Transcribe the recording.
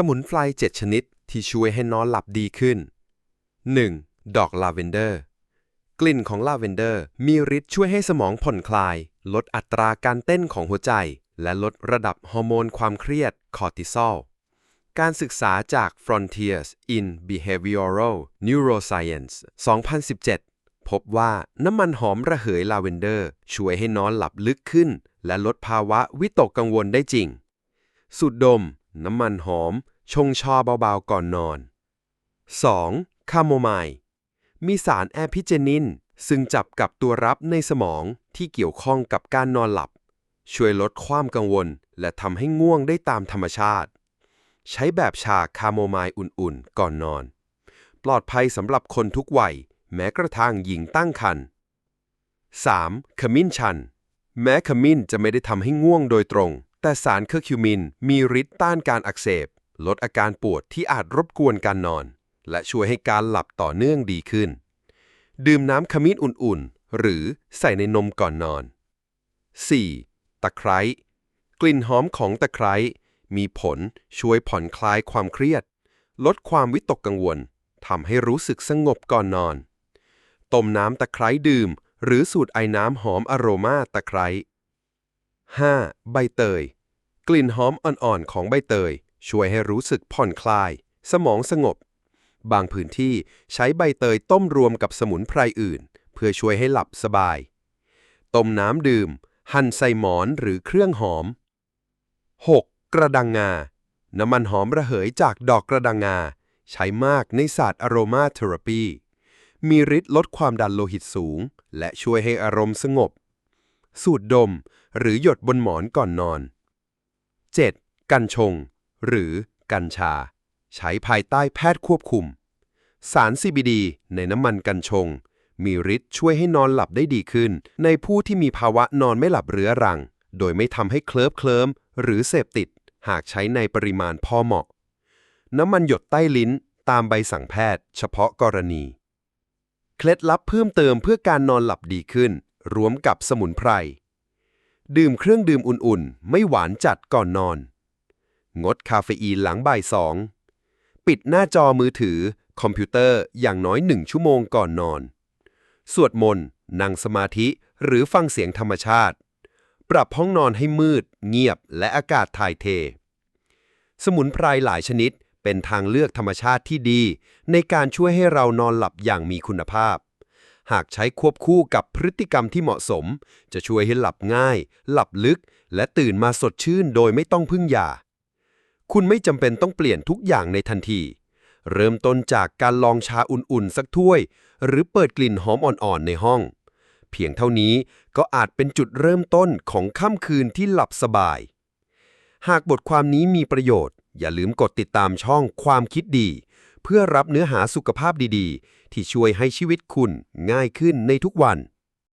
สมุนไพร7ชนิดที่ช่วยให้นอนหลับดีขึ้น 1. ดอกลาเวนเดอร์ กลิ่นของลาเวนเดอร์มีฤทธิ์ช่วยให้สมองผ่อนคลาย ลดอัตราการเต้นของหัวใจ และลดระดับฮอร์โมนความเครียดคอร์ติซอล การศึกษาจาก Frontiers in Behavioral Neuroscience 2017 พบว่าน้ำมันหอมระเหยลาเวนเดอร์ ช่วยให้นอนหลับลึกขึ้น และลดภาวะวิตกกังวลได้จริง สูตรดม น้ำมันหอม ชงชอเบาๆก่อนนอน 2. คาโมไมล์มีสารแอพิเจนิน ซึ่งจับกับตัวรับในสมองที่เกี่ยวข้องกับการนอนหลับ ช่วยลดความกังวล และทำให้ง่วงได้ตามธรรมชาติ ใช้แบบชาคาโมไมล์อุ่นๆ ก่อนนอน ปลอดภัยสำหรับคนทุกวัย แม้กระทั่งหญิงตั้งครรภ์ 3. ขมิ้นชัน แม้ขมิ้นจะไม่ได้ทำให้ง่วงโดยตรง แต่สารเคอร์คิวมินมีฤทธิ์ต้านการอักเสบ ลดอาการปวดที่อาจรบกวนการนอน และช่วยให้การหลับต่อเนื่องดีขึ้น ดื่มน้ำขมิ้นอุ่นๆ หรือใส่ในนมก่อนนอน 4. ตะไคร้กลิ่นหอมของตะไคร้มีผลช่วยผ่อนคลายความเครียด ลดความวิตกกังวลทำให้รู้สึกสงบก่อนนอน ต้มน้ำตะไคร้ดื่ม หรือสูตรไอน้ำหอมอโรมาตะไคร้ 5. ใบเตย กลิ่นหอมอ่อนๆ ของใบเตย ช่วยให้รู้สึกผ่อนคลาย สมองสงบ บางพื้นที่ใช้ใบเตยต้มรวมกับสมุนไพรอื่น เพื่อช่วยให้หลับสบาย ต้มน้ำดื่ม หั่นใส่หมอนหรือเครื่องหอม 6. กระดังงา น้ำมันหอมระเหยจากดอกกระดังงา ใช้มากในศาสตร์อโรมาเทอราปี มีฤทธิ์ลดความดันโลหิตสูง และช่วยให้อารมณ์สงบ สูตรดม หรือหยดบนหมอนก่อนนอน 7. กัญชง หรือกัญชา ใช้ภายใต้แพทย์ควบคุม สาร CBD ในน้ำมันกัญชง มีฤทธิ์ช่วยให้นอนหลับได้ดีขึ้น ในผู้ที่มีภาวะนอนไม่หลับเรื้อรัง โดยไม่ทำให้เคลิบเคลิ้มหรือเสพติด หากใช้ในปริมาณพอเหมาะ น้ำมันหยดใต้ลิ้นตามใบสั่งแพทย์ เฉพาะกรณี เคล็ดลับเพิ่มเติมเพื่อการนอนหลับดีขึ้น รวมกับสมุนไพร ดื่มเครื่องดื่มอุ่นๆ ไม่หวานจัดก่อนนอน งดคาเฟอีนหลังบ่ายสอง ปิดหน้าจอมือถือ คอมพิวเตอร์อย่างน้อยหนึ่งชั่วโมงก่อนนอน สวดมนต์ นั่งสมาธิหรือฟังเสียงธรรมชาติ ปรับห้องนอนให้มืด เงียบและอากาศถ่ายเท สมุนไพรหลายชนิดเป็นทางเลือกธรรมชาติที่ดี ในการช่วยให้เรานอนหลับอย่างมีคุณภาพ หากใช้ควบคู่กับพฤติกรรมที่เหมาะสม จะช่วยให้หลับง่าย หลับลึก และตื่นมาสดชื่นโดยไม่ต้องพึ่งยา คุณไม่จำเป็นต้องเปลี่ยนทุกอย่างในทันที เริ่มต้นจากการลองชาอุ่นๆ สักถ้วย หรือเปิดกลิ่นหอมอ่อนๆ ในห้อง เพียงเท่านี้ก็อาจเป็นจุดเริ่มต้นของค่ำคืนที่หลับสบาย หากบทความนี้มีประโยชน์ อย่าลืมกดติดตามช่องความคิดดี พื่อรับเนื้อหาสุขภาพดีๆ ที่ช่วยให้ชีวิตคุณง่ายขึ้นในทุกวัน